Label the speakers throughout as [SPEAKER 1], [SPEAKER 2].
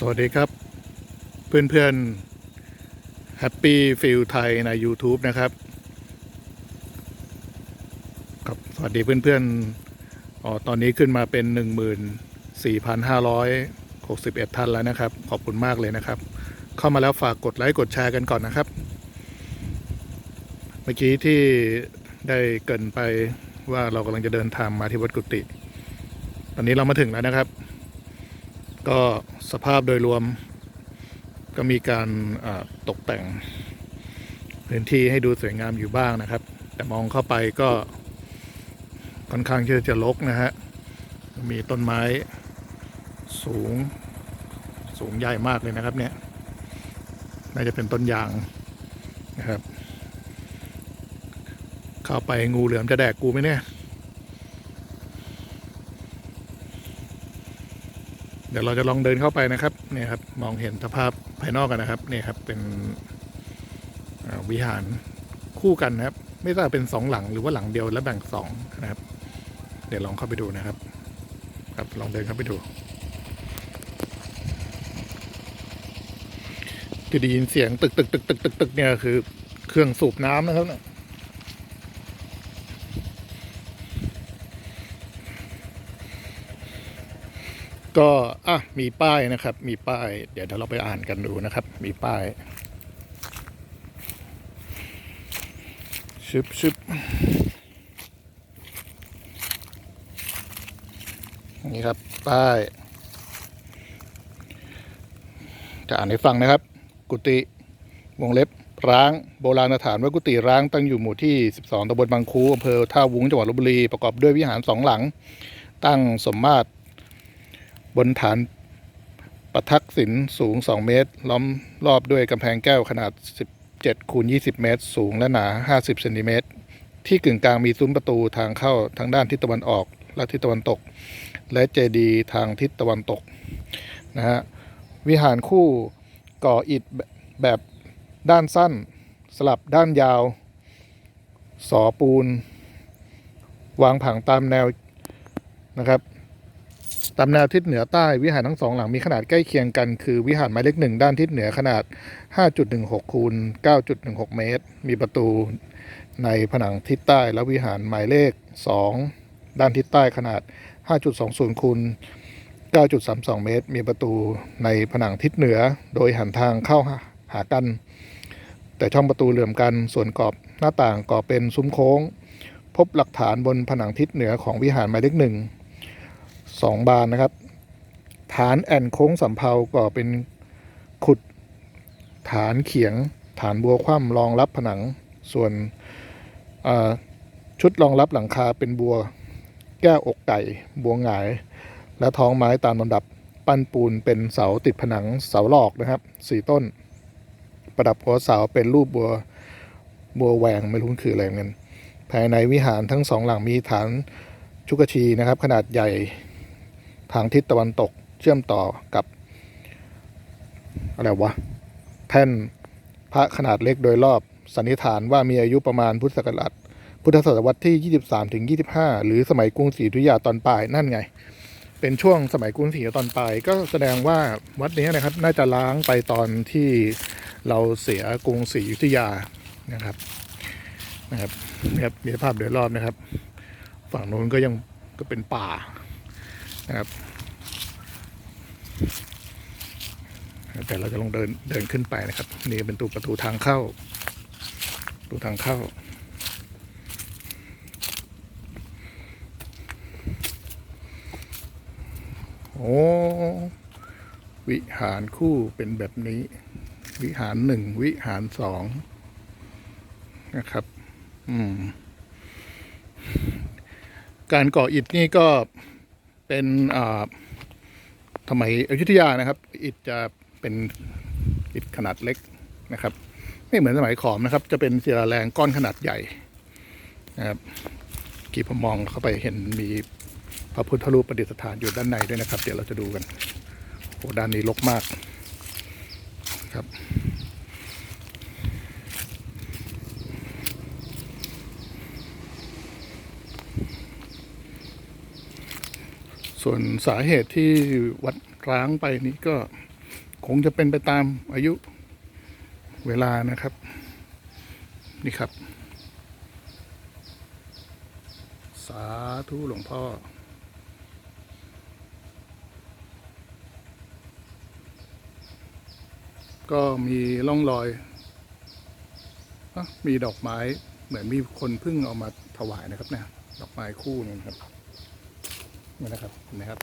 [SPEAKER 1] สวัสดีครับเพื่อนเพื่อนแฮปปี้ฟิลไทยใน YouTube นะครับครับสวัสดีเพื่อนเพื่อนๆอ๋อตอนนี้ขึ้นมาเป็น 14,561ท่านแล้วนะครับ ขอบคุณมากเลยนะครับ เข้ามาแล้วฝากกดไลค์กดแชร์กันก่อนนะครับ เมื่อกี้ที่ได้เกินไปว่าเรากำลังจะเดินทางมาที่วัดกุฏิตอนนี้เรามาถึงแล้วนะครับ ก็สภาพโดยรวมก็มีการตกแต่งพื้นที่ให้ดูสวยงามอยู่บ้างนะครับ แต่มองเข้าไปก็ค่อนข้างที่จะรกนะฮะ มีต้นไม้สูงสูงใหญ่มากเลยนะครับเนี่ย น่าจะเป็นต้นยางนะครับ เข้าไปงูเหลือมจะแดกกูไหมเนี่ย ดี๋ยวเราจะลองเดินเข้าไปนะครับเนี่ยครับมองเห็นสภาพภายนอกกันนะครับเนี่ยครับเป็นวิหารคู่กันนะครับ ไม่ทราบเป็นสองหลังหรือว่าหลังเดียวแล้วแบ่งสองนะครับ เดี๋ยวลองเข้าไปดูนะครับ ครับลองเดินเข้าไปดูจะได้ยินเสียงตึกตึกตึกตึกตึกตึกเนี่ยคือเครื่องสูบน้ำนะครับเนี่ย ก็อะมีป้ายนะครับ มีป้าย เดี๋ยวเราไปอ่านกันดูนะครับ มีป้ายชึบชึบนี่ครับ ป้าย จะอ่านให้ฟังนะครับ กุฏิวงเล็บร้างโบราณสถานว่ากุฏิร้างตั้งอยู่หมู่ที่ 12ตำบลบางคูอำเภอท่าวุ้งจังหวัดลบบุรีประกอบด้วยวิหารสองหลัง ตั้งสมมาตร บนฐานประทักษิณสูง 2 เมตร ล้อมรอบด้วยกำแพงแก้วขนาด 17คูณ20 เมตร สูงและหนา 50เซนติเมตร ที่กึ่งกลางมีซุ้มประตูทางเข้าทางด้านทิศตะวันออกและทิศตะวันตก และเจดีย์ทางทิศตะวันตกนะฮะวิหารคู่ก่ออิฐแบบด้านสั้นสลับด้านยาว สอปูน วางผังตามแนวนะครับ ตามแนวทิศเหนือใต้วิหารทั้งสองหลังมีขนาดใกล้เคียงกันคือวิหารหมายเลขหนึ่งด้านทิศเหนือขนาด 5.16คูณ9.16 เมตร มีประตูในผนังทิศใต้และวิหารหมายเลข 2 ด้านทิศใต้ขนาด 5.20คูณ9.32 เมตร มีประตูในผนังทิศเหนือ โดยหันทางเข้าหากัน แต่ช่องประตูเหลื่อมกันส่วนกรอบหน้าต่างก่อเป็นซุ้มโค้ง พบหลักฐานบนผนังทิศเหนือของวิหารหมายเลขหนึ่ง สองบานนะครับ ฐานแอนโค้งสำเภาก็เป็นขุดฐานเขียง ฐานบัวคว่ำรองรับผนังส่วนชุดรองรับหลังคาเป็นบัวแก้วอกไก่ บัวหงาย และท้องไม้ตามลำดับปั้นปูนเป็นเสาติดผนังเสาหลอกนะครับสี่ต้น ประดับหัวเสาเป็นรูปบัวบัวแหวงไม่รู้คืออะไรเงี้ยภายในวิหารทั้งสองหลังมีฐานชุกชีนะครับ ขนาดใหญ่ ทางทิศตะวันตกเชื่อมต่อกับอะไรวะแท่นพระขนาดเล็กโดยรอบสันนิษฐานว่ามีอายุประมาณพุทธศักราชพุทธศตวรรษที่ 23ถึง25 หรือสมัยกรุงศรีอยุธยาตอนปลายนั่นไง เป็นช่วงสมัยกรุงศรีธุยาตอนปลายก็แสดงว่าวัดนี้นะครับ น่าจะล้างไปตอนที่เราเสียกรุงศรีอยุธยานะครับนะครับนะครับมีสภาพโดยรอบนะครับ ฝั่งโน้นก็ยังก็เป็นป่า นะครับแต่เราจะลองเดินเดินขึ้นไปนะครับ นี่เป็นตูประตูทางเข้าประตูทางเข้าโอ้วิหารคู่เป็นแบบนี้ วิหารหนึ่งวิหารสองนะครับ อืม การก่ออิฐนี่ก็ เป็นสมัยอยุธยานะครับ อิฐจะเป็นอิฐขนาดเล็กนะครับ ไม่เหมือนสมัยขอมนะครับ จะเป็นศิลาแรงก้อนขนาดใหญ่นะครับกี่ผมมองเข้าไปเห็นมีพระพุทธรูปประดิษฐานอยู่ด้านในด้วยนะครับ เดี๋ยวเราจะดูกันโอ้ด้านนี้รกมากครับ ส่วนสาเหตุที่วัดร้างไปนี้ก็คงจะเป็นไปตามอายุเวลานะครับ นี่ครับ สาธุหลวงพ่อ ก็มีร่องรอยอมีดอกไม้เหมือนมีคนเพิ่งเอามาถวายนะครับเนี่ยดอกไม้คู่นึงครับ นี่นะครับเห็นไหมครับ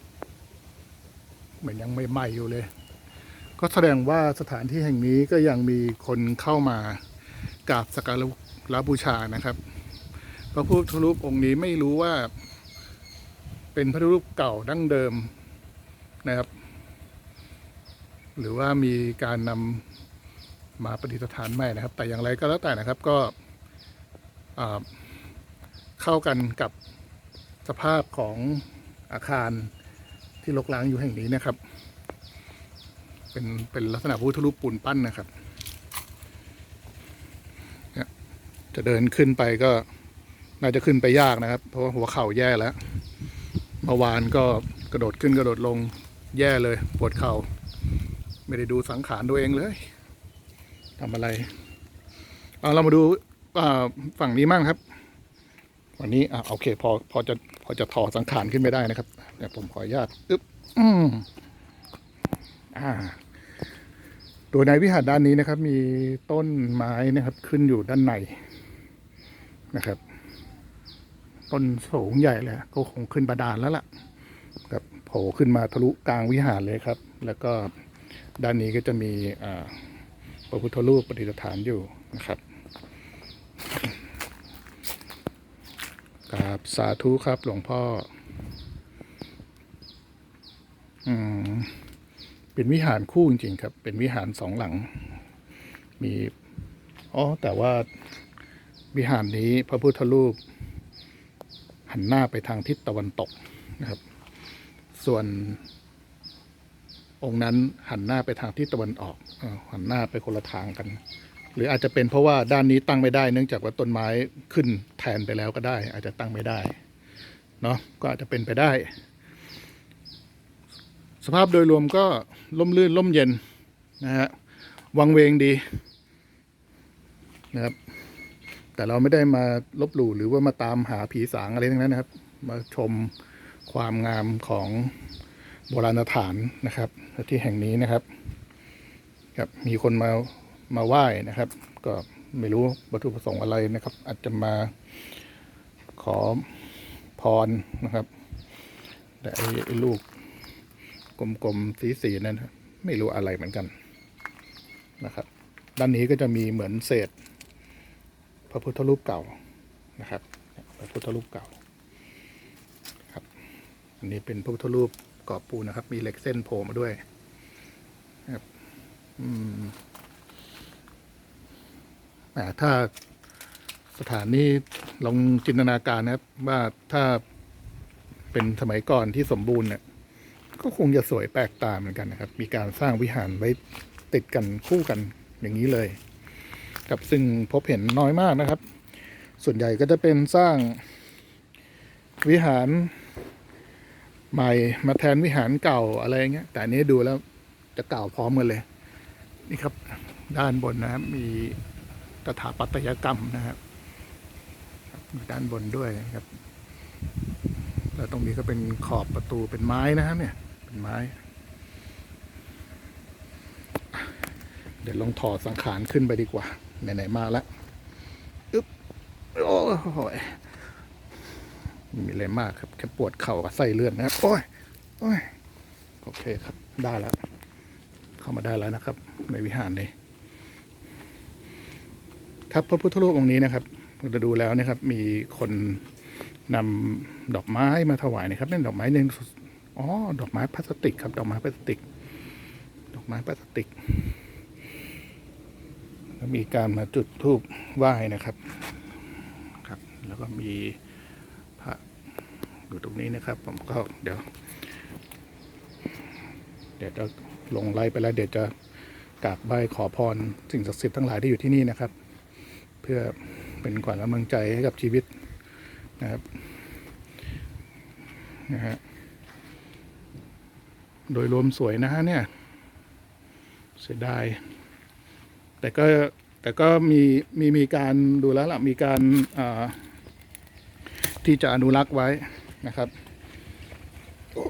[SPEAKER 1] เหมือนยังไม่ไหม้อยู่เลย ก็แสดงว่าสถานที่แห่งนี้ก็ยังมีคนเข้ามากราบสักการะบูชานะครับ พระพุทธรูปองค์นี้ไม่รู้ว่า เป็นพระพุทธรูปเก่าดั้งเดิมนะครับ หรือว่ามีการนำมาประดิษฐานใหม่นะครับ แต่อย่างไรก็แล้วแต่นะครับก็เข้ากันกับสภาพของ อาคารที่รกร้างอยู่แห่งนี้นะครับ เป็นเป็นลักษณะพุทธรูปปูนปั้นนะครับจะเดินขึ้นไปก็น่าจะขึ้นไปยากนะครับ เพราะว่าหัวเข่าแย่แล้วเมื่อวานก็กระโดดขึ้นกระโดดลงแย่เลย ปวดเข่า ไม่ได้ดูสังขารตัวเองเลยทำอะไร เอาเรามาดูฝั่งนี้มั่งครับ วันนี้อ่าโอเคพอพอจะพอจะถอดสังขารขึ้นไปได้นะครับเดี๋ยวผมขออนุญาตอึ๊บอืมอ่าโดยในวิหารด้านนี้นะครับ มีต้นไม้นะครับ ขึ้นอยู่ด้านในนะครับ ต้นสูงใหญ่เลยก็คงขึ้นบาดาลแล้วล่ะครับโผล่ขึ้นมาทะลุกลางวิหารเลยครับ แล้วก็ด้านนี้ก็จะมีอ่าพระพุทธรูปประดิษฐานอยู่นะครับ กราบสาธุครับหลวงพ่อ อืม เป็นวิหารคู่จริงๆครับ เป็นวิหารสองหลัง มี อ๋อ แต่ว่าวิหารนี้พระพุทธรูป หันหน้าไปทางทิศตะวันตกนะครับ ส่วนองค์นั้นหันหน้าไปทางทิศตะวันออกอหันหน้าไปคนละทางกัน หรืออาจจะเป็นเพราะว่าด้านนี้ตั้งไม่ได้เนื่องจากว่าต้นไม้ขึ้นแทนไปแล้วก็ได้ อาจจะตั้งไม่ได้เนาะก็อาจจะเป็นไปได้ สภาพโดยรวมก็ล่มลื่นล่มเย็นนะฮะวังเวงดีนะครับแต่เราไม่ได้มาลบหลู่หรือว่ามาตามหาผีสางอะไรทั้งนั้นนะครับ มาชมความงามของโบราณสถานนะครับที่แห่งนี้นะครับ ครับมีคนมา มาไหว้นะครับ ก็ไม่รู้วัตถุประสงค์อะไรนะครับ อาจจะมาขอพรนะครับ แต่ไอ้ลูกกลมๆสีๆนั่นไม่รู้อะไรเหมือนกันนะครับ ด้านนี้ก็จะมีเหมือนเศษ พระพุทธรูปเก่านะครับ พระพุทธรูปเก่าครับ อันนี้เป็นพระพุทธรูปกรอบปูนนะครับ มีเหล็กเส้นโผล่มาด้วยครับ อืม ถ้าสถานนี้ลองจินตนาการนะครับ ว่าถ้าเป็นสมัยก่อนที่สมบูรณ์เนี่ยก็คงจะสวยแปลกตาเหมือนกันนะครับ มีการสร้างวิหารไว้ติดกันคู่กันอย่างนี้เลยครับซึ่งพบเห็นน้อยมากนะครับ ส่วนใหญ่ก็จะเป็นสร้างวิหารใหม่มาแทนวิหารเก่าอะไรเงี้ยแต่อันนี้ดูแล้วจะเก่าพร้อมกันเลย นี่ครับด้านบนนะครับมี ตถาปัตยกรรมนะครับด้านบนด้วยครับแล้วตรงนี้ก็เป็นขอบประตูเป็นไม้นะครับเนี่ย เป็นไม้ เดี๋ยวลองถอดสังขารขึ้นไปดีกว่า ไหน ๆ มาแล้วอึ๊บโอ้โหยมีอะไรมากครับ แค่ปวดเข่ากับไส้เลื่อนนะครับโอ้ยโอ้ยโอเคครับได้แล้ว เข้ามาได้แล้วนะครับ ในวิหารนี้ ครับพระพุทธรูปองค์นี้นะครับเราจะดูแล้วนะครับ มีคนนำดอกไม้มาถวายนะครับเป็นดอกไม้หนึ่งอ๋อดอกไม้พลาสติกครับ ดอกไม้พลาสติก ดอกไม้พลาสติกแล้วมีการมาจุดธูปไหว้นะครับครับ แล้วก็มีพระอยู่ตรงนี้นะครับ ผมก็เดี๋ยว เดี๋ยวจะลงไลฟ์ไปแล้วเดี๋ยวจะกราบไหว้ขอพรสิ่งศักดิ์สิทธิ์ทั้งหลายที่อยู่ที่นี่นะครับ เพื่อเป็นขวัญกำลังใจให้กับชีวิตนะครับนะฮะโดยรวมสวยนะฮะเนี่ย เสียดาย แต่ก็แต่ก็มีมีมีการดูแล้วล่ะ มีการาที่จะอนุรักษ์ไว้นะครับ โอ้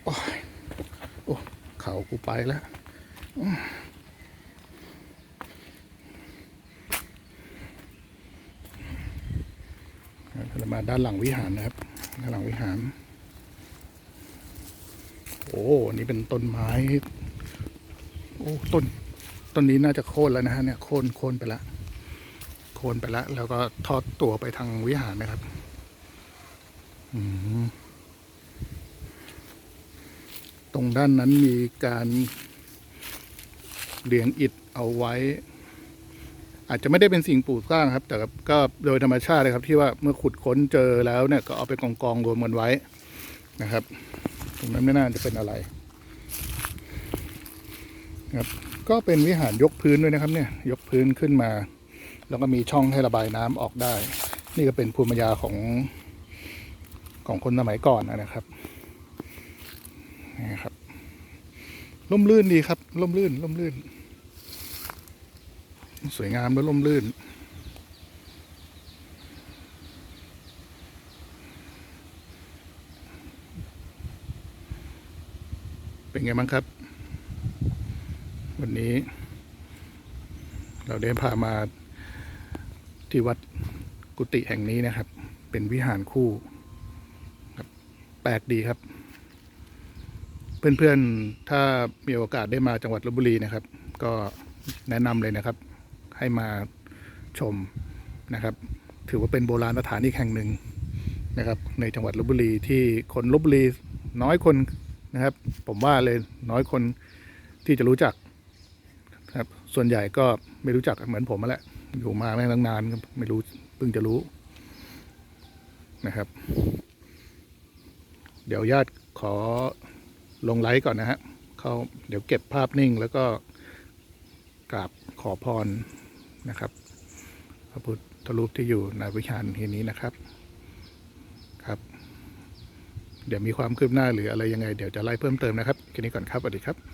[SPEAKER 1] โอ้เขากูไปแล้วอื มาด้านหลังวิหารนะครับ ด้านหลังวิหาร โอ้นี่เป็นต้นไม้ โอ้ต้นต้นนี้น่าจะโค่นแล้วนะฮะเนี่ยโค่นโค่นไปแล้วโค่นไปแล้วแล้วก็ทอดตัวไปทางวิหารนะครับ อืมตรงด้านนั้นมีการเรียงอิฐเอาไว้ อาจจะไม่ได้เป็นสิ่งปลูกสร้างครับ แต่ก็โดยธรรมชาติเลยครับ ที่ว่าเมื่อขุดค้นเจอแล้วเนี่ยก็เอาไปกองกองรวมกันไว้นะครับตรงนั้นไม่น่าจะเป็นอะไรครับก็เป็นวิหารยกพื้นด้วยนะครับเนี่ยยกพื้นขึ้นมา แล้วก็มีช่องให้ระบายน้ำออกได้ นี่ก็เป็นภูมิปัญญาของของคนสมัยก่อนนะครับนี่ครับร่มรื่นดีครับร่มรื่นร่มรื่น สวยงามและร่มรื่น เป็นไงบ้างครับ วันนี้ เราได้พามาที่วัดกุฏิแห่งนี้นะครับ เป็นวิหารคู่ครับแปลกดีครับ เพื่อนๆ ถ้ามีโอกาสได้มาจังหวัดลบบุรีนะครับ ก็แนะนำเลยนะครับ ให้มาชมนะครับ ถือว่าเป็นโบราณสถานอีกแห่งหนึ่งนะครับ ในจังหวัดลบบุรีที่คนลบบุรีน้อยคนนะครับ ผมว่าเลยน้อยคนที่จะรู้จักครับ ส่วนใหญ่ก็ไม่รู้จักเหมือนผมมาแหละอยู่มาไม่ตั้งนานก็ไม่รู้เพิ่งจะรู้นะครับ เดี๋ยวญาติขอลงไลฟ์ก่อนนะฮะเขาเดี๋ยวเก็บภาพนิ่งแล้วก็กราบขอพร นะครับ พระพุทธรูปที่อยู่ในวิหารแห่งนี้นะครับครับ เดี๋ยวมีความคืบหน้าหรืออะไรยังไง เดี๋ยวจะไล่เพิ่มเติมนะครับแค่นี้ก่อนครับสวัสดีครับ